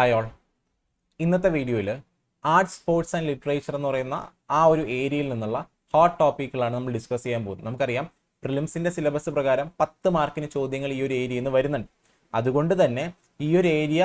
Hi all ഇന്നത്തെ വീഡിയോയിൽ arts sports and literature എന്ന് പറയുന്ന ആ ഒരു ഏരിയയിൽ നിന്നുള്ള ഹോട്ട് ടോപ്പിക്കുകളാണ് നമ്മൾ ഡിസ്കസ് ചെയ്യാൻ പോകുന്നത്. നമുക്കറിയാം പ്രിലിംസിന്റെ സിലബസ് പ്രകാരം പത്ത് മാർക്കിന് ചോദ്യങ്ങൾ ഈ ഒരു ഏരിയയിൽ നിന്ന് വരുന്നുണ്ട്. അതുകൊണ്ട് തന്നെ ഈ ഒരു ഏരിയ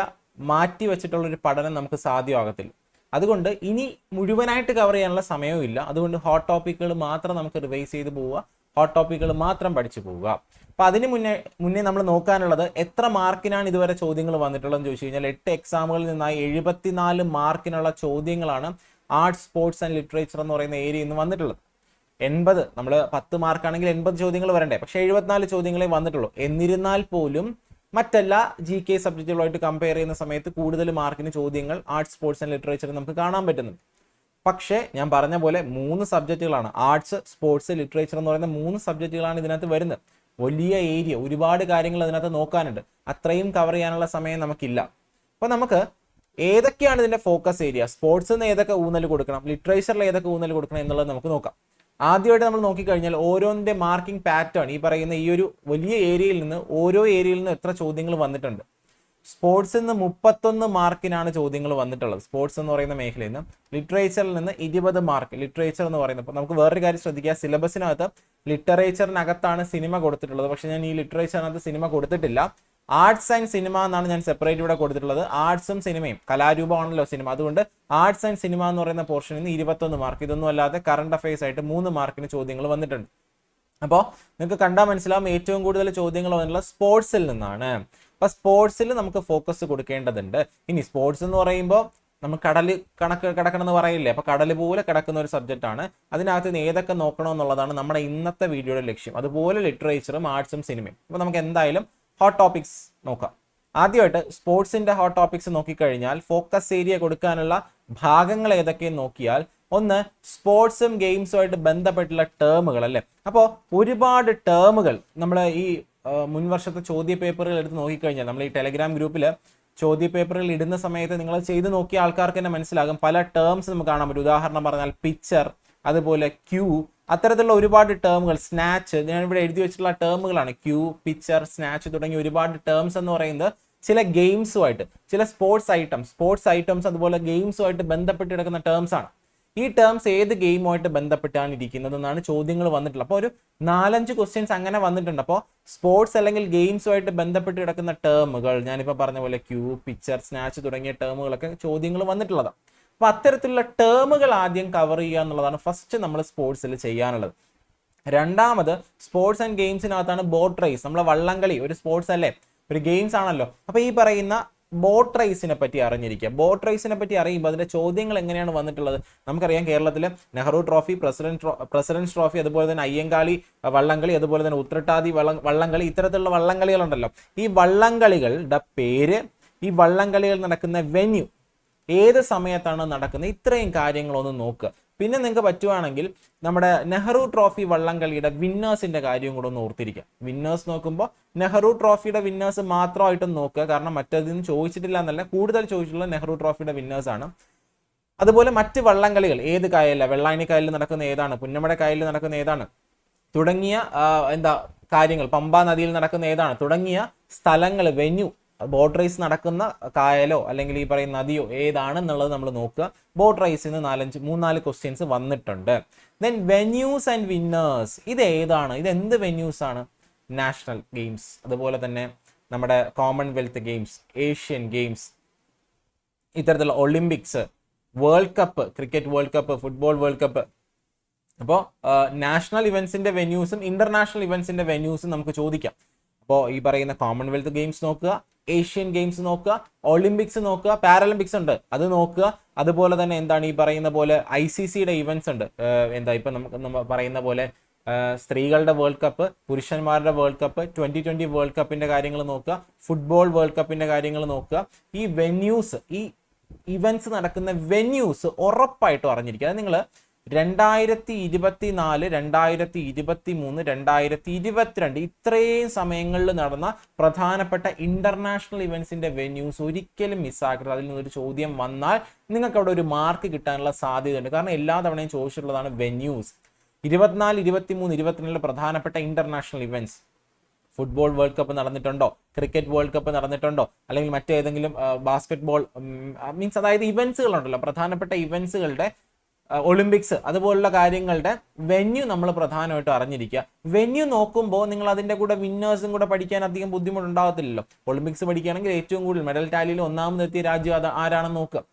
മാറ്റി വെച്ചിട്ടുള്ള ഒരു പഠനം നമുക്ക് സാധ്യമാകത്തില്ല. അതുകൊണ്ട് ഇനി മുഴുവനായിട്ട് കവർ ചെയ്യാനുള്ള സമയവും ഇല്ല അതുകൊണ്ട് ഹോട്ട് ടോപ്പിക്കുകൾ മാത്രം നമുക്ക് റിവൈസ് ചെയ്ത് പോവുക. ഹോട്ട് ടോപ്പിക്കുകൾ മാത്രം പഠിച്ചു പോവുക. അപ്പൊ അതിന് മുന്നേ മുന്നേ നമ്മൾ നോക്കാനുള്ളത് എത്ര മാർക്കിനാണ് ഇതുവരെ ചോദ്യങ്ങൾ വന്നിട്ടുള്ളതെന്ന് ചോദിച്ചു കഴിഞ്ഞാൽ എട്ട് എക്സാമുകളിൽ നിന്നായി എഴുപത്തിനാല് മാർക്കിനുള്ള ചോദ്യങ്ങളാണ് ആർട്സ് സ്പോർട്സ് ആൻഡ് ലിറ്ററേച്ചർ എന്ന് പറയുന്ന ഏരിയയിൽ നിന്ന് വന്നിട്ടുള്ളത്. എൺപത് നമ്മൾ പത്ത് മാർക്കാണെങ്കിൽ എൺപത് ചോദ്യങ്ങൾ വരണ്ടേ? പക്ഷേ എഴുപത്തിനാല് ചോദ്യങ്ങളെ വന്നിട്ടുള്ളൂ. എന്നിരുന്നാൽ പോലും മറ്റെല്ലാ ജി കെ സബ്ജക്റ്റുകളുമായിട്ട് കമ്പയർ ചെയ്യുന്ന സമയത്ത് കൂടുതൽ മാർക്കിന് ചോദ്യങ്ങൾ ആർട്സ് സ്പോർട്സ് ആൻഡ് ലിറ്ററേച്ചർ നമുക്ക് കാണാൻ പറ്റുന്നുണ്ട്. പക്ഷേ ഞാൻ പറഞ്ഞ പോലെ മൂന്ന് സബ്ജക്റ്റുകളാണ്. ആർട്സ് സ്പോർട്സ് ലിറ്ററേച്ചർ എന്ന് പറയുന്ന മൂന്ന് സബ്ജക്റ്റുകളാണ് ഇതിനകത്ത് വരുന്നത്. വലിയ ഏരിയ ഒരുപാട് കാര്യങ്ങൾ അതിനകത്ത് നോക്കാനുണ്ട്. അത്രയും കവർ ചെയ്യാനുള്ള സമയം നമുക്കില്ല. അപ്പോൾ നമുക്ക് ഏതൊക്കെയാണ് ഇതിന്റെ ഫോക്കസ് ഏരിയ സ്പോർട്സ് സ്പോർട്സിന് ഏതൊക്കെ ഊന്നൽ കൊടുക്കണം? ലിറ്ററേച്ചറിൽ ഏതൊക്കെ ഊന്നൽ കൊടുക്കണം എന്നുള്ളത് നമുക്ക് നോക്കാം. ആദ്യമായിട്ട് നമ്മൾ നോക്കിക്കഴിഞ്ഞാൽ ഓരോന്നിന്റെ മാർക്കിംഗ് പാറ്റേൺ ഈ പറയുന്ന ഈ ഒരു വലിയ ഏരിയയിൽ നിന്ന് ഓരോ ഏരിയയിൽ നിന്ന് എത്ര ചോദ്യങ്ങൾ വന്നിട്ടുണ്ട്. സ്പോർട്സിൽ നിന്ന് മുപ്പത്തൊന്ന് മാർക്കിനാണ് ചോദ്യങ്ങൾ വന്നിട്ടുള്ളത്. സ്പോർട്സ് എന്ന് പറയുന്ന മേഖലയിൽ നിന്ന് ലിറ്ററേച്ചറിൽ നിന്ന് ഇരുപത് മാർക്ക്. ലിറ്ററേച്ചർ എന്ന് പറയുന്നത് അപ്പോൾ നമുക്ക് വേറൊരു കാര്യം ശ്രദ്ധിക്കുക. സിലബസിനകത്ത് ലിറ്ററേച്ചറിനകത്താണ് സിനിമ കൊടുത്തിട്ടുള്ളത്. പക്ഷേ ഞാൻ ഈ ലിറ്ററേച്ചറിനകത്ത് സിനിമ കൊടുത്തിട്ടില്ല. ആർട്സ് ആൻഡ് സിനിമ എന്നാണ് ഞാൻ സെപ്പറേറ്റ് ഇവിടെ കൊടുത്തിട്ടുള്ളത്. ആർട്സും സിനിമയും. കലാരൂപമാണല്ലോ സിനിമ. അതുകൊണ്ട് ആർട്സ് ആൻഡ് സിനിമ എന്ന് പറയുന്ന പോർഷനിൽ നിന്ന് ഇരുപത്തൊന്ന് മാർക്ക്. ഇതൊന്നും അല്ലാതെ കറണ്ട് അഫയേഴ്സ് ആയിട്ട് മൂന്ന് മാർക്കിന് ചോദ്യങ്ങൾ വന്നിട്ടുണ്ട്. അപ്പോൾ നിങ്ങൾക്ക് കണ്ടാൽ മനസ്സിലാവും ഏറ്റവും കൂടുതൽ ചോദ്യങ്ങൾ വന്നിട്ടുള്ളത് സ്പോർട്സിൽ നിന്നാണ്. അപ്പൊ സ്പോർട്സിൽ നമുക്ക് ഫോക്കസ് കൊടുക്കേണ്ടതുണ്ട്. ഇനി സ്പോർട്സ് എന്ന് പറയുമ്പോൾ നമ്മൾ കടൽ കണക്ക് കിടക്കണം എന്ന് പറയില്ലേ? അപ്പൊ കടൽ പോലെ കിടക്കുന്ന ഒരു സബ്ജക്റ്റ് ആണ്. അതിനകത്ത് നിന്ന് ഏതൊക്കെ നോക്കണം എന്നുള്ളതാണ് നമ്മുടെ ഇന്നത്തെ വീഡിയോയുടെ ലക്ഷ്യം. അതുപോലെ ലിറ്ററേച്ചറും ആർട്സും സിനിമയും അപ്പൊ നമുക്ക് എന്തായാലും ഹോട്ട് ടോപ്പിക്സ് നോക്കാം. ആദ്യമായിട്ട് സ്പോർട്സിന്റെ ഹോട്ട് ടോപ്പിക്സ് നോക്കിക്കഴിഞ്ഞാൽ ഫോക്കസ് ഏരിയ കൊടുക്കാനുള്ള ഭാഗങ്ങൾ ഏതൊക്കെയെന്ന് നോക്കിയാൽ ഒന്ന് സ്പോർട്സും ഗെയിംസുമായിട്ട് ബന്ധപ്പെട്ടുള്ള ടേമുകൾ അല്ലേ? അപ്പോൾ ഒരുപാട് ടേമുകൾ നമ്മൾ ഈ മുൻ വർഷത്തെ ചോദ്യ പേപ്പറുകൾ എടുത്ത് നോക്കിക്കഴിഞ്ഞാൽ നമ്മൾ ഈ ടെലഗ്രാം ഗ്രൂപ്പിൽ ചോദ്യ പേപ്പറുകൾ ഇടുന്ന സമയത്ത് നിങ്ങൾ ചെയ്ത് നോക്കിയ ആൾക്കാർക്ക് തന്നെ മനസ്സിലാകും. പല ടേംസ് നമുക്ക് കാണാൻ പറ്റും. ഉദാഹരണം പറഞ്ഞാൽ പിക്ചർ അതുപോലെ ക്യൂ അത്തരത്തിലുള്ള ഒരുപാട് ടേമുകൾ സ്നാച്ച് ഞാൻ ഇവിടെ എഴുതി വെച്ചിട്ടുള്ള ടേമുകളാണ് ക്യൂ പിക്ചർ സ്നാച്ച് തുടങ്ങിയ ഒരുപാട് ടേംസ് എന്ന് പറയുന്നത് ചില ഗെയിംസുമായിട്ട് ചില സ്പോർട്സ് ഐറ്റംസ് സ്പോർട്സ് ഐറ്റംസ് അതുപോലെ ഗെയിംസുമായിട്ട് ബന്ധപ്പെട്ട് കിടക്കുന്ന ടേംസ് ആണ്. ഈ ടേംസ് ഏത് ഗെയിമുമായിട്ട് ബന്ധപ്പെട്ടാണ് ഇരിക്കുന്നത് എന്നാണ് ചോദ്യങ്ങൾ വന്നിട്ടുള്ളത്. അപ്പോൾ ഒരു നാലഞ്ച് ക്വസ്റ്റ്യൻസ് അങ്ങനെ വന്നിട്ടുണ്ട്. അപ്പോൾ സ്പോർട്സ് അല്ലെങ്കിൽ ഗെയിംസുമായിട്ട് ബന്ധപ്പെട്ട് കിടക്കുന്ന ടേമുകൾ ഞാനിപ്പോൾ പറഞ്ഞ പോലെ ക്യൂ പിക്ചർ സ്നാച്ച് തുടങ്ങിയ ടേമുകളൊക്കെ ചോദ്യങ്ങൾ വന്നിട്ടുള്ളതാണ് അപ്പോൾ അത്തരത്തിലുള്ള ടേമുകൾ ആദ്യം കവർ ചെയ്യുക എന്നുള്ളതാണ് ഫസ്റ്റ് നമ്മൾ സ്പോർട്സിൽ ചെയ്യാനുള്ളത്. രണ്ടാമത് സ്പോർട്സ് ആൻഡ് ഗെയിംസിനകത്താണ് ബോട്ട് റേസ് നമ്മളെ വള്ളംകളി ഒരു സ്പോർട്സ് അല്ലേ? ഒരു ഗെയിംസ് ആണല്ലോ. അപ്പോൾ ഈ പറയുന്ന ബോട്ട് റേസിനെ പറ്റി അറിഞ്ഞിരിക്കുക. ബോട്ട് റേസിനെ പറ്റി അറിയുമ്പോൾ അതിന്റെ ചോദ്യങ്ങൾ എങ്ങനെയാണ് വന്നിട്ടുള്ളത്? നമുക്കറിയാം കേരളത്തിലെ Nehru trophy president president trophy അതുപോലെ തന്നെ അയ്യങ്കാളി വള്ളംകളി അതുപോലെ തന്നെ ഉത്രട്ടാതി വള്ളം വള്ളംകളി ഇത്തരത്തിലുള്ള വള്ളംകളികളുണ്ടല്ലോ. ഈ വള്ളംകളികളുടെ പേര് ഈ വള്ളംകളികൾ നടക്കുന്ന വെന്യൂ ഏത് സമയത്താണ് നടക്കുന്നത്? ഇത്രയും കാര്യങ്ങളൊന്ന് നോക്കുക. പിന്നെ നിങ്ങൾക്ക് പറ്റുവാണെങ്കിൽ നമ്മുടെ നെഹ്റു ട്രോഫി വള്ളംകളിയുടെ വിന്നേഴ്സിന്റെ കാര്യം കൂടെ ഒന്ന് ഓർത്തിരിക്കുക വിന്നേഴ്സ് നോക്കുമ്പോൾ നെഹ്റു ട്രോഫിയുടെ വിന്നേഴ്സ് മാത്രമായിട്ടും നോക്കുക. കാരണം മറ്റതിന് ചോദിച്ചിട്ടില്ല എന്നല്ല കൂടുതൽ ചോദിച്ചിട്ടുള്ള നെഹ്റു ട്രോഫിയുടെ വിന്നേഴ്സ് ആണ്. അതുപോലെ മറ്റ് വള്ളംകളികൾ ഏത് കായലില്ല വെള്ളായണി കായലിൽ നടക്കുന്ന ഏതാണ്? പുന്നമട കായലിൽ നടക്കുന്ന ഏതാണ്? തുടങ്ങിയ എന്താ കാര്യങ്ങൾ. പമ്പാ നദിയിൽ നടക്കുന്ന ഏതാണ്? തുടങ്ങിയ സ്ഥലങ്ങൾ വെന്യൂ. ബോട്ട് റേസ് നടക്കുന്ന കായലോ അല്ലെങ്കിൽ ഈ പറയുന്ന നദിയോ ഏതാണെന്നുള്ളത് നമ്മൾ നോക്കുക. ബോട്ട് റേസിൽ നിന്ന് നാലഞ്ച് മൂന്നാൽ ക്വസ്റ്റ്യൻസ് വന്നിട്ടുണ്ട്. ദെൻ വെന്യൂസ് ആൻഡ് വിന്നേഴ്സ് ഇത് ഏതാണ്? ഇത് എന്ത് വെന്യൂസ് ആണ്? നാഷണൽ ഗെയിംസ് അതുപോലെ തന്നെ നമ്മുടെ കോമൺവെൽത്ത് ഗെയിംസ് ഏഷ്യൻ ഗെയിംസ് ഇത്തരത്തിലുള്ള Olympics world cup cricket world cup football world cup അപ്പോൾ നാഷണൽ ഇവൻസിന്റെ വെന്യൂസും ഇന്റർനാഷണൽ ഇവൻസിന്റെ വെന്യൂസും നമുക്ക് ചോദിക്കാം. അപ്പോൾ ഈ പറയുന്ന കോമൺവെൽത്ത് ഗെയിംസ് നോക്കുക ഏഷ്യൻ ഗെയിംസ് നോക്കുക ഒളിമ്പിക്സ് നോക്കുക പാരലിമ്പിക്സ് ഉണ്ട്. അത് നോക്കുക. അതുപോലെ തന്നെ എന്താണ് ഈ പറയുന്ന പോലെ ഐ സി സിയുടെ ഇവന്റ്സ് ഉണ്ട്. എന്താ ഇപ്പം നമുക്ക് നമ്മൾ പറയുന്ന പോലെ സ്ത്രീകളുടെ വേൾഡ് കപ്പ് പുരുഷന്മാരുടെ world cup twenty twenty world കപ്പിന്റെ കാര്യങ്ങൾ നോക്കുക ഫുട്ബോൾ വേൾഡ് കപ്പിന്റെ കാര്യങ്ങൾ നോക്കുക. ഈ വെന്യൂസ് ഈ ഇവന്റ്സ് നടക്കുന്ന വെന്യൂസ് ഉറപ്പായിട്ടും അറിഞ്ഞിരിക്കുക. അത് നിങ്ങൾ രണ്ടായിരത്തി ഇരുപത്തി നാല് രണ്ടായിരത്തി ഇരുപത്തി മൂന്ന് രണ്ടായിരത്തി ഇരുപത്തിരണ്ട് ഇത്രയും സമയങ്ങളിൽ നടന്ന പ്രധാനപ്പെട്ട ഇന്റർനാഷണൽ ഇവന്റ്സിന്റെ വെന്യൂസ് ഒരിക്കലും മിസ്സാക്കരുത് അതിൽ നിന്നൊരു ചോദ്യം വന്നാൽ നിങ്ങൾക്ക് അവിടെ ഒരു മാർക്ക് കിട്ടാനുള്ള സാധ്യതയുണ്ട്. കാരണം എല്ലാ തവണയും ചോദിച്ചിട്ടുള്ളതാണ് വെന്യൂസ് ഇരുപത്തിനാല് ഇരുപത്തി മൂന്ന് ഇരുപത്തിരണ്ടിലെ പ്രധാനപ്പെട്ട international events football world cup നടന്നിട്ടുണ്ടോ? ക്രിക്കറ്റ് വേൾഡ് കപ്പ് നടന്നിട്ടുണ്ടോ? അല്ലെങ്കിൽ മറ്റേതെങ്കിലും ബാസ്കറ്റ് ബോൾ മീൻസ് അതായത് ഇവന്റ്സുകളുണ്ടല്ലോ പ്രധാനപ്പെട്ട ഇവന്റ്സുകളുടെ ഒളിമ്പിക്സ് അതുപോലുള്ള കാര്യങ്ങളുടെ വെന്യൂ നമ്മൾ പ്രധാനമായിട്ടും അറിഞ്ഞിരിക്കുക. വെന്യൂ നോക്കുമ്പോൾ നിങ്ങൾ അതിന്റെ കൂടെ വിന്നേഴ്സും കൂടെ പഠിക്കാൻ അധികം ബുദ്ധിമുട്ടുണ്ടാകത്തില്ലല്ലോ ഒളിമ്പിക്സ് പഠിക്കുകയാണെങ്കിൽ ഏറ്റവും കൂടുതൽ മെഡൽ ടാലിയിൽ ഒന്നാമതെത്തിയ രാജ്യം അത് ആരാണെന്ന് നോക്കുക.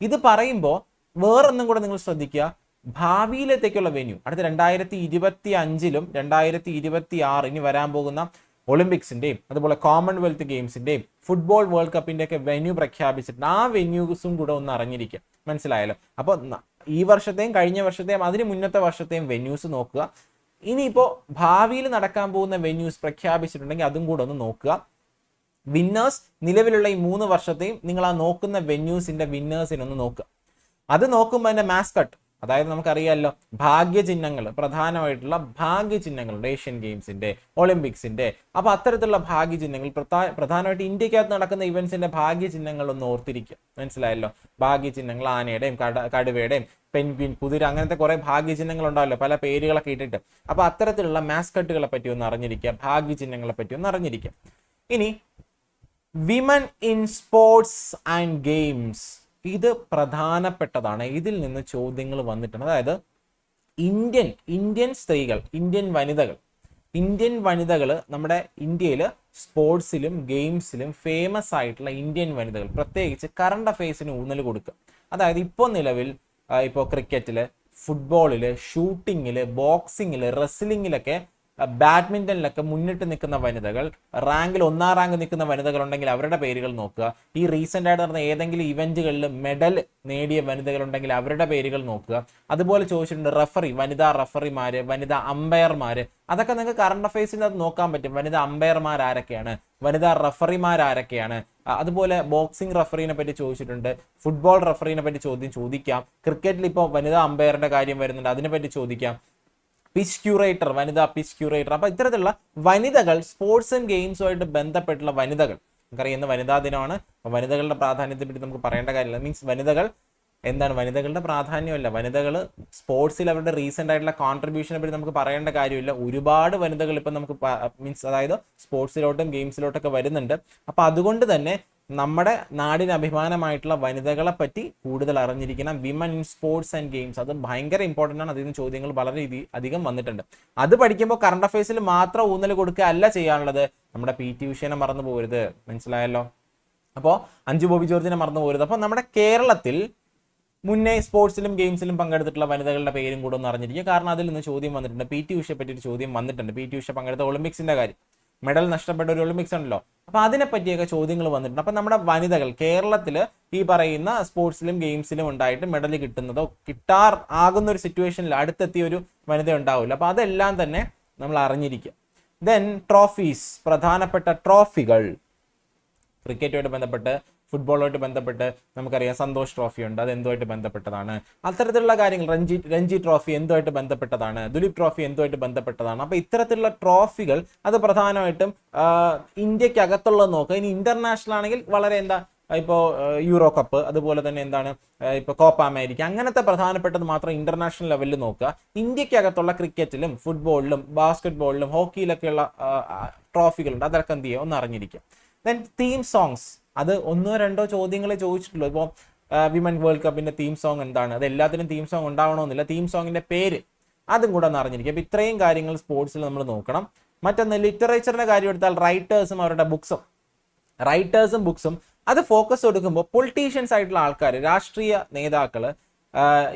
ഇത് പറയുമ്പോൾ വേറൊന്നും കൂടെ നിങ്ങൾ ശ്രദ്ധിക്കുക. ഭാവിയിലത്തേക്കുള്ള വെന്യൂ അടുത്ത രണ്ടായിരത്തി ഇരുപത്തി അഞ്ചിലും രണ്ടായിരത്തി ഇരുപത്തി ആറ് ഇനി വരാൻ പോകുന്ന ഒളിമ്പിക്സിന്റെയും അതുപോലെ കോമൺവെൽത്ത് ഗെയിംസിന്റെയും ഫുട്ബോൾ വേൾഡ് കപ്പിന്റെ ഒക്കെ വെന്യൂ പ്രഖ്യാപിച്ചിട്ടുണ്ട്. ആ വെന്യൂസും കൂടെ ഒന്ന് അറിഞ്ഞിരിക്കുക. മനസ്സിലായല്ലോ? അപ്പോൾ ഈ വർഷത്തെയും കഴിഞ്ഞ വർഷത്തെയും അതിന് മുന്നത്തെ വർഷത്തെയും വെന്യൂസ് നോക്കുക. ഇനിയിപ്പോൾ ഭാവിയിൽ നടക്കാൻ പോകുന്ന വെന്യൂസ് പ്രഖ്യാപിച്ചിട്ടുണ്ടെങ്കിൽ അതും കൂടെ ഒന്ന് നോക്കുക. വിന്നേഴ്സ് നിലവിലുള്ള ഈ മൂന്ന് വർഷത്തെയും നിങ്ങൾ ആ നോക്കുന്ന വെന്യൂസിന്റെ വിന്നേഴ്സിനൊന്ന് നോക്കുക. അത് നോക്കുമ്പോൾ അതിന്റെ മാസ്കട്ട് അതായത് നമുക്കറിയാമല്ലോ ഭാഗ്യചിഹ്നങ്ങൾ പ്രധാനമായിട്ടുള്ള ഭാഗ്യചിഹ്നങ്ങളുണ്ട് ഏഷ്യൻ ഗെയിംസിന്റെ ഒളിമ്പിക്സിന്റെ അപ്പൊ അത്തരത്തിലുള്ള ഭാഗ്യചിഹ്നങ്ങൾ പ്രധാ- പ്രധാനമായിട്ട് ഇന്ത്യക്കകത്ത് നടക്കുന്ന ഇവന്റ്സിന്റെ ഭാഗ്യചിഹ്നങ്ങൾ ഒന്ന് ഓർത്തിരിക്കുക. മനസ്സിലായല്ലോ? ഭാഗ്യചിഹ്നങ്ങൾ ആനയുടെയും കട കടുവയുടെയും പെൻഗ്വിൻ കുതിര അങ്ങനത്തെ കുറെ ഭാഗ്യചിഹ്നങ്ങൾ ഉണ്ടാവല്ലോ പല പേരുകളൊക്കെ ഇട്ടിട്ട്. അപ്പൊ അത്തരത്തിലുള്ള മാസ്കട്ടുകളെ പറ്റി ഒന്ന് അറിഞ്ഞിരിക്കുക ഭാഗ്യചിഹ്നങ്ങളെ പറ്റി ഒന്ന് അറിഞ്ഞിരിക്കുക. ഇനി women in sports and games ഇത് പ്രധാനപ്പെട്ടതാണ്. ഇതിൽ നിന്ന് ചോദ്യങ്ങൾ വന്നിട്ടുണ്ട്. അതായത് ഇന്ത്യൻ ഇന്ത്യൻ സ്ത്രീകൾ ഇന്ത്യൻ വനിതകൾ. ഇന്ത്യൻ വനിതകൾ നമ്മുടെ ഇന്ത്യയിൽ സ്പോർട്സിലും ഗെയിംസിലും ഫേമസ് ആയിട്ടുള്ള ഇന്ത്യൻ വനിതകൾ പ്രത്യേകിച്ച് കറണ്ട് അഫയേഴ്സിന് ഊന്നൽ കൊടുക്കുക. അതായത് ഇപ്പോൾ നിലവിൽ ഇപ്പോൾ ക്രിക്കറ്റിൽ ഫുട്ബോളിൽ ഷൂട്ടിങ്ങിൽ ബോക്സിങ്ങിൽ റെസ്ലിങ്ങിലൊക്കെ ബാഡ്മിന്റണിലൊക്കെ മുന്നിട്ട് നിൽക്കുന്ന വനിതകൾ റാങ്കിൽ ഒന്നാം റാങ്ക് നിൽക്കുന്ന വനിതകൾ ഉണ്ടെങ്കിൽ അവരുടെ പേരുകൾ നോക്കുക. ഈ റീസെന്റ് ആയിട്ട് നടന്ന ഏതെങ്കിലും ഇവന്റുകളിൽ മെഡൽ നേടിയ വനിതകളുണ്ടെങ്കിൽ അവരുടെ പേരുകൾ നോക്കുക. അതുപോലെ ചോദിച്ചിട്ടുണ്ട് റഫറി വനിതാ റഫറിമാര് വനിതാ അമ്പയർമാര് അതൊക്കെ നിങ്ങൾക്ക് കറണ്ട് അഫയേഴ്സിന്റെ അത് നോക്കാൻ പറ്റും. വനിതാ അമ്പയർമാർ ആരൊക്കെയാണ്? വനിതാ റഫറിമാർ ആരൊക്കെയാണ്? അതുപോലെ ബോക്സിംഗ് റഫറീനെ പറ്റി ചോദിച്ചിട്ടുണ്ട്. ഫുട്ബോൾ റഫറീനെ പറ്റി ചോദ്യം ചോദിക്കാം. ക്രിക്കറ്റിൽ ഇപ്പോൾ വനിതാ അമ്പയറിന്റെ കാര്യം വരുന്നുണ്ട്. അതിനെപ്പറ്റി ചോദിക്കാം. പിച്ച് ക്യൂറേറ്റർ വനിതാ പിച്ച് ക്യൂറേറ്റർ അപ്പൊ ഇത്തരത്തിലുള്ള വനിതകൾ സ്പോർട്സ് ഗെയിംസുമായിട്ട് ബന്ധപ്പെട്ടുള്ള വനിതകൾ. നമുക്കറിയാം ഇന്ന് വനിതാ ദിനമാണ്. വനിതകളുടെ പ്രാധാന്യത്തെ പറ്റി നമുക്ക് പറയേണ്ട കാര്യമില്ല. മീൻസ് വനിതകൾ എന്താണ്? വനിതകളുടെ പ്രാധാന്യമല്ല. വനിതകൾ സ്പോർട്സിൽ അവരുടെ റീസെന്റ് ആയിട്ടുള്ള കോൺട്രിബ്യൂഷനെ പറ്റി നമുക്ക് പറയേണ്ട കാര്യമില്ല. ഒരുപാട് വനിതകൾ ഇപ്പം നമുക്ക് മീൻസ് അതായത് സ്പോർട്സിലോട്ടും ഗെയിംസിലോട്ടൊക്കെ വരുന്നുണ്ട്. അപ്പോൾ അതുകൊണ്ട് തന്നെ നമ്മുടെ നാടിന് അഭിമാനമായിട്ടുള്ള വനിതകളെ പറ്റി കൂടുതൽ അറിഞ്ഞിരിക്കണം. Women in sports and games അത് ഭയങ്കര ഇമ്പോർട്ടന്റ് ആണ്. അതിൽ നിന്ന് ചോദ്യങ്ങൾ വളരെ രീതി- അധികം വന്നിട്ടുണ്ട്. അത് പഠിക്കുമ്പോൾ കറണ്ട് അഫയേഴ്സിൽ മാത്രം ഊന്നൽ കൊടുക്കുക അല്ല ചെയ്യാനുള്ളത്. നമ്മുടെ പി ടി ഉഷേനെ മറന്നു പോരുത്. മനസ്സിലായല്ലോ? അപ്പോൾ അഞ്ചു ബോബി ജോർജിനെ മറന്നു പോരുത്. അപ്പോൾ നമ്മുടെ കേരളത്തിൽ മുന്നേ സ്പോർട്സിലും ഗെയിംസിലും പങ്കെടുത്തിട്ടുള്ള വനിതകളുടെ പേരും കൂടെ ഒന്ന് അറിഞ്ഞിരിക്കുക. കാരണം അതിൽ നിന്ന് ചോദ്യം വന്നിട്ടുണ്ട്. പി ടി ഉഷയെ പറ്റി ഒരു ചോദ്യം വന്നിട്ടുണ്ട്. പി ടി ഉഷ പങ്കെടുത്ത ഒളിമ്പിക്സിന്റെ കാര്യം. മെഡൽ നഷ്ടപ്പെട്ട ഒരു ഒളിമ്പിക്സ് ഉണ്ടല്ലോ. അപ്പൊ അതിനെ പറ്റിയൊക്കെ ചോദ്യങ്ങൾ വന്നിട്ടുണ്ട്. അപ്പൊ നമ്മുടെ വനിതകൾ കേരളത്തിൽ ഈ പറയുന്ന സ്പോർട്സിലും ഗെയിംസിലും ഉണ്ടായിട്ട് മെഡൽ കിട്ടുന്നതോ കിട്ടാർ ആകുന്ന ഒരു സിറ്റുവേഷനിൽ അടുത്തെത്തിയ ഒരു വനിത ഉണ്ടാവില്ല. അപ്പൊ അതെല്ലാം തന്നെ നമ്മൾ അറിഞ്ഞിരിക്കുക. ദെൻ ട്രോഫീസ് പ്രധാനപ്പെട്ട ട്രോഫികൾ ക്രിക്കറ്റുമായിട്ട് ബന്ധപ്പെട്ട് ഫുട്ബോളുമായിട്ട് ബന്ധപ്പെട്ട് നമുക്കറിയാം സന്തോഷ് ട്രോഫി ഉണ്ട് അത് എന്തുമായിട്ട് ബന്ധപ്പെട്ടതാണ്? അത്തരത്തിലുള്ള കാര്യങ്ങൾ രഞ്ജി രഞ്ജി ട്രോഫി എന്തുമായിട്ട് ബന്ധപ്പെട്ടതാണ്? ദുലീപ് ട്രോഫി എന്തുമായിട്ട് ബന്ധപ്പെട്ടതാണ്? അപ്പോൾ ഇത്തരത്തിലുള്ള ട്രോഫികൾ അത് പ്രധാനമായിട്ടും ഇന്ത്യക്കകത്തുള്ളത് നോക്കുക. ഇനി ഇന്റർനാഷണൽ ആണെങ്കിൽ വളരെ എന്താ ഇപ്പോൾ യൂറോ കപ്പ് അതുപോലെ തന്നെ എന്താണ് ഇപ്പോൾ കോപ്പ അമേരിക്ക അങ്ങനത്തെ പ്രധാനപ്പെട്ടത് മാത്രം ഇന്റർനാഷണൽ ലെവലിൽ നോക്കുക. ഇന്ത്യക്കകത്തുള്ള ക്രിക്കറ്റിലും ഫുട്ബോളിലും ബാസ്കറ്റ് ബോളിലും ഹോക്കിയിലൊക്കെയുള്ള ട്രോഫികളുണ്ട് അതൊക്കെ എന്ത് ചെയ്യുക? ഒന്ന് അറിഞ്ഞിരിക്കുക. ദെൻ തീം സോങ്സ് അത് ഒന്നോ രണ്ടോ ചോദ്യങ്ങളെ ചോദിച്ചിട്ടുള്ളൂ. ഇപ്പോൾ വിമൻ വേൾഡ് കപ്പിന്റെ തീം സോങ് എന്താണ്? അത് എല്ലാത്തിനും തീം സോങ് ഉണ്ടാവണമെന്നില്ല. തീം സോങ്ങിന്റെ പേര് അതും കൂടെ ഒന്ന് അറിഞ്ഞിരിക്കും അപ്പൊ ഇത്രയും കാര്യങ്ങൾ സ്പോർട്സിൽ നമ്മൾ നോക്കണം. മറ്റൊന്ന് ലിറ്ററേച്ചറിന്റെ കാര്യം എടുത്താൽ റൈറ്റേഴ്സും അവരുടെ ബുക്സും റൈറ്റേഴ്സും ബുക്സും അത് ഫോക്കസ് കൊടുക്കുമ്പോൾ പൊളിറ്റീഷ്യൻസ് ആയിട്ടുള്ള ആൾക്കാർ രാഷ്ട്രീയ നേതാക്കൾ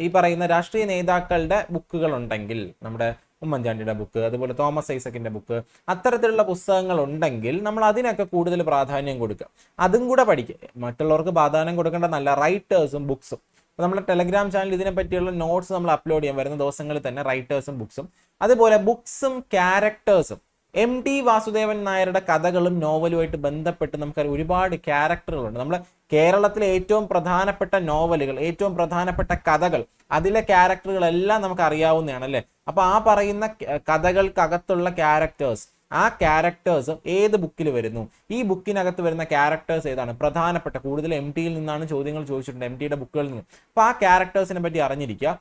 ഈ പറയുന്ന രാഷ്ട്രീയ നേതാക്കളുടെ ബുക്കുകൾ ഉണ്ടെങ്കിൽ നമ്മുടെ ഉമ്മൻചാണ്ടിയുടെ ബുക്ക് അതുപോലെ തോമസ് ഐസക്കിന്റെ ബുക്ക് അത്തരത്തിലുള്ള പുസ്തകങ്ങൾ ഉണ്ടെങ്കിൽ നമ്മൾ അതിനൊക്കെ കൂടുതൽ പ്രാധാന്യം കൊടുക്കുക. അതും കൂടെ പഠിക്കുക. മറ്റുള്ളവർക്ക് പ്രാധാന്യം കൊടുക്കേണ്ട നല്ല റൈറ്റേഴ്സും ബുക്സും അപ്പോൾ നമ്മുടെ ടെലഗ്രാം ചാനൽ ഇതിനെ പറ്റിയുള്ള നോട്ട്സ് നമ്മൾ അപ്ലോഡ് ചെയ്യാൻ വരുന്ന ദിവസങ്ങളിൽ തന്നെ റൈറ്റേഴ്സും ബുക്സും അതുപോലെ ബുക്സും ക്യാരക്ടേഴ്സും എം ടി വാസുദേവൻ നായരുടെ കഥകളും നോവലുമായിട്ട് ബന്ധപ്പെട്ട് നമുക്ക് ഒരുപാട് ക്യാരക്ടറുകളുണ്ട് നമ്മൾ കേരളത്തിലെ ഏറ്റവും പ്രധാനപ്പെട്ട നോവലുകൾ ഏറ്റവും പ്രധാനപ്പെട്ട കഥകൾ അതിലെ ക്യാരക്ടറുകളെല്ലാം നമുക്ക് അറിയാവുന്നതാണ് അല്ലേ അപ്പൊ ആ പറയുന്ന കഥകൾക്കകത്തുള്ള ക്യാരക്ടേഴ്സ് ആ ക്യാരക്ടേഴ്സും ഏത് ബുക്കിൽ വരുന്നു? ഈ ബുക്കിനകത്ത് വരുന്ന ക്യാരക്ടേഴ്സ് ഏതാണ്? പ്രധാനപ്പെട്ട കൂടുതൽ എം ടിയിൽ നിന്നാണ് ചോദ്യങ്ങൾ ചോദിച്ചിട്ടുണ്ട് എം ടിയുടെ ബുക്കുകളിൽ നിന്ന്. അപ്പൊ ആ ക്യാരക്ടേഴ്സിനെ പറ്റി അറിഞ്ഞിരിക്കുക.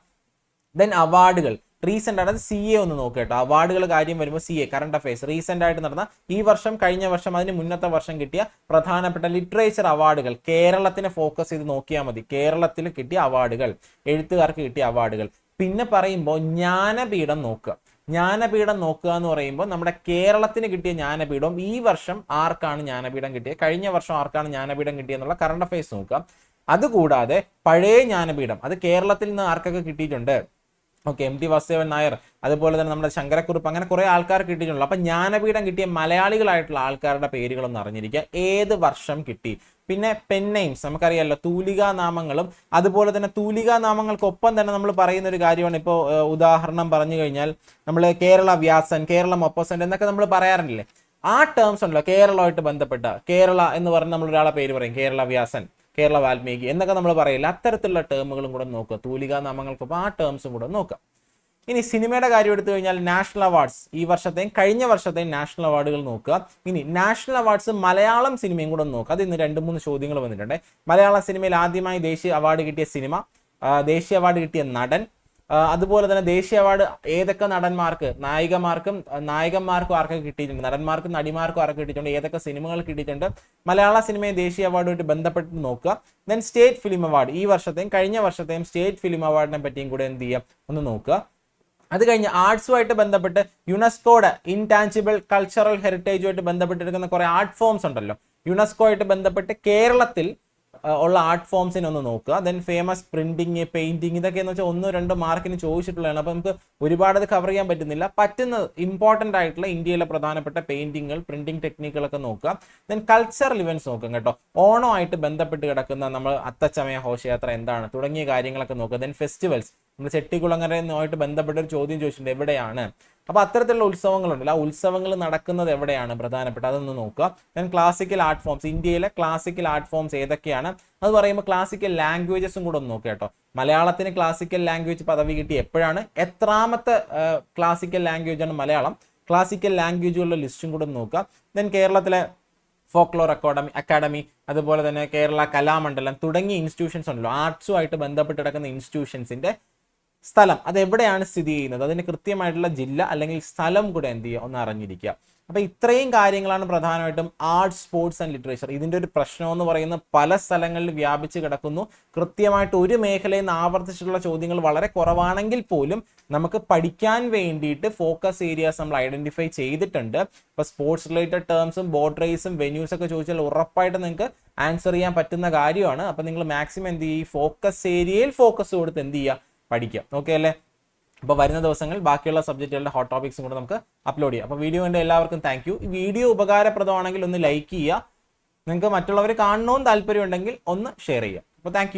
ദെൻ അവാർഡുകൾ റീസെന്റ് ആണ്. സി എ ഒന്ന് നോക്കുക കേട്ടോ. അവാർഡുകൾ കാര്യം വരുമ്പോൾ C A current affairs recent ആയിട്ട് നടന്ന ഈ വർഷം കഴിഞ്ഞ വർഷം അതിന് മുന്നത്തെ വർഷം കിട്ടിയ പ്രധാനപ്പെട്ട ലിറ്ററേച്ചർ അവാർഡുകൾ കേരളത്തിനെ ഫോക്കസ് ചെയ്ത് നോക്കിയാൽ മതി. കേരളത്തിൽ കിട്ടിയ അവാർഡുകൾ എഴുത്തുകാർക്ക് കിട്ടിയ അവാർഡുകൾ പിന്നെ പറയുമ്പോൾ ജ്ഞാനപീഠം നോക്കുക. ജ്ഞാനപീഠം നോക്കുക എന്ന് പറയുമ്പോൾ നമ്മുടെ കേരളത്തിന് കിട്ടിയ ജ്ഞാനപീഠം ഈ വർഷം ആർക്കാണ് ജ്ഞാനപീഠം കിട്ടിയത്? കഴിഞ്ഞ വർഷം ആർക്കാണ് ജ്ഞാനപീഠം കിട്ടിയെന്നുള്ള കറണ്ട് അഫയേഴ്സ് നോക്കുക. അതുകൂടാതെ പഴയ ജ്ഞാനപീഠം അത് കേരളത്തിൽ നിന്ന് ആർക്കൊക്കെ കിട്ടിയിട്ടുണ്ട്? Okay M T Vasudevan Nair അതുപോലെ തന്നെ നമ്മുടെ ശങ്കരക്കുറുപ്പ് അങ്ങനെ കുറെ ആൾക്കാർ കിട്ടിയിട്ടുള്ളൂ അപ്പൊ ജ്ഞാനപീഠം കിട്ടിയ മലയാളികളായിട്ടുള്ള ആൾക്കാരുടെ പേരുകളൊന്നും അറിഞ്ഞിരിക്കുക. ഏത് വർഷം കിട്ടി? പിന്നെ പെൻ നെയിംസ് നമുക്കറിയാമല്ലോ തൂലികാ നാമങ്ങളും അതുപോലെ തന്നെ തൂലികാ നാമങ്ങൾക്കൊപ്പം തന്നെ നമ്മൾ പറയുന്ന ഒരു കാര്യമാണ് ഇപ്പോൾ ഉദാഹരണം പറഞ്ഞു കഴിഞ്ഞാൽ നമ്മൾ കേരള വ്യാസൻ കേരളം ഒപ്പസൻ എന്നൊക്കെ നമ്മൾ പറയാറില്ലേ? ആ ടേംസ് ഉണ്ടല്ലോ കേരളമായിട്ട് ബന്ധപ്പെട്ട കേരള എന്ന് പറഞ്ഞ് നമ്മൾ ഒരാളെ പേര് പറയും കേരള വ്യാസൻ. കേരള വാൽമീകി എന്നൊക്കെ നമ്മൾ പറയില്ല. അത്തരത്തിലുള്ള ടേമുകളും കൂടെ നോക്കുക. തൂലികാ നാമങ്ങൾക്കൊപ്പം ആ ടേംസും കൂടെ നോക്കാം ഇനി സിനിമയുടെ കാര്യം എടുത്തു കഴിഞ്ഞാൽ നാഷണൽ അവാർഡ്സ് ഈ വർഷത്തെയും കഴിഞ്ഞ വർഷത്തെയും നാഷണൽ അവാർഡുകൾ നോക്കുക. ഇനി നാഷണൽ അവാർഡ്സ് മലയാളം സിനിമയും കൂടെ നോക്കുക. അത് ഇന്ന് രണ്ട് മൂന്ന് ചോദ്യങ്ങൾ വന്നിട്ടുണ്ട്. മലയാള സിനിമയിൽ ആദ്യമായി ദേശീയ അവാർഡ് കിട്ടിയ സിനിമ ദേശീയ അവാർഡ് കിട്ടിയ നടൻ അതുപോലെ തന്നെ ദേശീയ അവാർഡ് ഏതൊക്കെ നടന്മാർക്ക് നായികമാർക്കും നായകന്മാർക്കും ആർക്കൊക്കെ കിട്ടിയിട്ടുണ്ട് നടന്മാർക്കും നടിമാർക്കും ആർക്ക് കിട്ടിയിട്ടുണ്ട് ഏതൊക്കെ സിനിമകൾ കിട്ടിയിട്ടുണ്ട് മലയാള സിനിമയെ ദേശീയ അവാർഡുമായിട്ട് ബന്ധപ്പെട്ട് നോക്കുക. ദെൻ സ്റ്റേറ്റ് ഫിലിം അവാർഡ് ഈ വർഷത്തെയും കഴിഞ്ഞ വർഷത്തെയും സ്റ്റേറ്റ് ഫിലിം അവാർഡിനെ പറ്റിയും കൂടെ എന്ത് ചെയ്യാം? ഒന്ന് നോക്കുക. അത് കഴിഞ്ഞ് ആർട്സുമായിട്ട് ബന്ധപ്പെട്ട് യുനെസ്കോയുടെ ഇൻടാഞ്ചിബിൾ കൾച്ചറൽ ഹെറിറ്റേജുമായിട്ട് ബന്ധപ്പെട്ടിരിക്കുന്ന കുറെ ആർട്ട് ഫോംസ് ഉണ്ടല്ലോ. യുനെസ്കോ ആയിട്ട് ബന്ധപ്പെട്ട് കേരളത്തിൽ ഉള്ള ആർട്ട് ഫോംസിനെ ഒന്ന് നോക്കുക. ദെൻ ഫേമസ് പ്രിന്റിങ് പെയിന്റിങ് ഇതൊക്കെ എന്ന് വെച്ചാൽ ഒന്നോ രണ്ടോ മാർക്കിന് ചോദിച്ചിട്ടുള്ളതാണ്. അപ്പോൾ നമുക്ക് ഒരുപാട് അത് കവർ ചെയ്യാൻ പറ്റുന്നില്ല. പറ്റുന്ന ഇമ്പോർട്ടന്റ് ആയിട്ടുള്ള ഇന്ത്യയിലെ പ്രധാനപ്പെട്ട പെയിന്റിങ്ങുകൾ പ്രിന്റിംഗ് ടെക്നിക്കുകളൊക്കെ നോക്കുക. ദെൻ കൾച്ചറൽ ഇവന്റ്സ് നോക്കുക കേട്ടോ. ഓണമായിട്ട് ബന്ധപ്പെട്ട് കിടക്കുന്ന നമ്മൾ അത്തച്ചമയ ഘോഷയാത്ര എന്താണ്? തുടങ്ങിയ കാര്യങ്ങളൊക്കെ നോക്കുക. ദെൻ ഫെസ്റ്റിവൽസ് നമ്മൾ ചെട്ടിക്കുളങ്ങരയുമായിട്ട് ബന്ധപ്പെട്ട ഒരു ചോദ്യം ചോദിച്ചിട്ടുണ്ട് എവിടെയാണ്? അപ്പൊ അത്തരത്തിലുള്ള ഉത്സവങ്ങളുണ്ടല്ലോ. ആ ഉത്സവങ്ങൾ നടക്കുന്നത് എവിടെയാണ്? പ്രധാനപ്പെട്ട അതൊന്ന് നോക്കുക. ദെൻ ക്ലാസിക്കൽ ആർട്ട് ഫോംസ് ഇന്ത്യയിലെ ക്ലാസിക്കൽ ആർട്ട് ഫോംസ് ഏതൊക്കെയാണ്? അത് പറയുമ്പോൾ ക്ലാസിക്കൽ ലാംഗ്വേജസും കൂടെ ഒന്ന് നോക്കുക കേട്ടോ. മലയാളത്തിന് ക്ലാസിക്കൽ ലാംഗ്വേജ് പദവി കിട്ടി എപ്പോഴാണ്? എത്രാമത്തെ ക്ലാസിക്കൽ ലാംഗ്വേജ് ആണ് മലയാളം. ക്ലാസിക്കൽ ലാംഗ്വേജുകളുടെ ലിസ്റ്റും കൂടെ ഒന്ന് നോക്കുക. ദെൻ കേരളത്തിലെ ഫോക്ലോർ അക്കാഡമി അക്കാഡമി അതുപോലെ തന്നെ കേരള കലാമണ്ഡലം തുടങ്ങിയ ഇൻസ്റ്റിറ്റ്യൂഷൻസ് ഉണ്ടല്ലോ. ആർട്സുമായിട്ട് ബന്ധപ്പെട്ട് കിടക്കുന്ന ഇൻസ്റ്റിറ്റ്യൂഷൻസിന്റെ സ്ഥലം. അത് എവിടെയാണ് സ്ഥിതി ചെയ്യുന്നത്? അതിന് കൃത്യമായിട്ടുള്ള ജില്ല അല്ലെങ്കിൽ സ്ഥലം കൂടെ എന്ത് ചെയ്യുക? ഒന്ന് അറിഞ്ഞിരിക്കുക. അപ്പൊ ഇത്രയും കാര്യങ്ങളാണ് പ്രധാനമായിട്ടും ആർട്സ് സ്പോർട്സ് ആൻഡ് ലിറ്ററേച്ചർ ഇതിന്റെ ഒരു പ്രശ്നം എന്ന് പറയുന്നത് പല സ്ഥലങ്ങളിൽ വ്യാപിച്ച് കിടക്കുന്നു. കൃത്യമായിട്ട് ഒരു മേഖലയിൽ നിന്ന് ആവർത്തിച്ചിട്ടുള്ള ചോദ്യങ്ങൾ വളരെ കുറവാണെങ്കിൽ പോലും നമുക്ക് പഠിക്കാൻ വേണ്ടിയിട്ട് ഫോക്കസ് ഏരിയാസ് നമ്മൾ ഐഡന്റിഫൈ ചെയ്തിട്ടുണ്ട്. ഇപ്പൊ സ്പോർട്സ് റിലേറ്റഡ് ടേംസും ബോട്ട് റേസും വെന്യൂസ് ഒക്കെ ചോദിച്ചാൽ ഉറപ്പായിട്ട് നിങ്ങൾക്ക് ആൻസർ ചെയ്യാൻ പറ്റുന്ന കാര്യമാണ്. അപ്പൊ നിങ്ങൾ മാക്സിമം എന്ത് ചെയ്യും? ഫോക്കസ് ഏരിയയിൽ ഫോക്കസ് കൊടുത്ത് എന്ത് ചെയ്യുക? പഠിക്കുക ഓക്കെ അല്ലേ? അപ്പോൾ വരുന്ന ദിവസങ്ങൾ ബാക്കിയുള്ള സബ്ജക്റ്റുകളുടെ ഹോട്ട് ടോപ്പിക്സും കൂടെ നമുക്ക് അപ്ലോഡ് ചെയ്യാം. അപ്പോൾ വീഡിയോ കണ്ട എല്ലാവർക്കും താങ്ക് യു ഈ വീഡിയോ ഉപകാരപ്രദമാണെങ്കിൽ ഒന്ന് ലൈക്ക് ചെയ്യുക. നിങ്ങൾക്ക് മറ്റുള്ളവർ കാണണമെന്ന് താല്പര്യം ഉണ്ടെങ്കിൽ ഒന്ന് ഷെയർ ചെയ്യുക. അപ്പോൾ താങ്ക്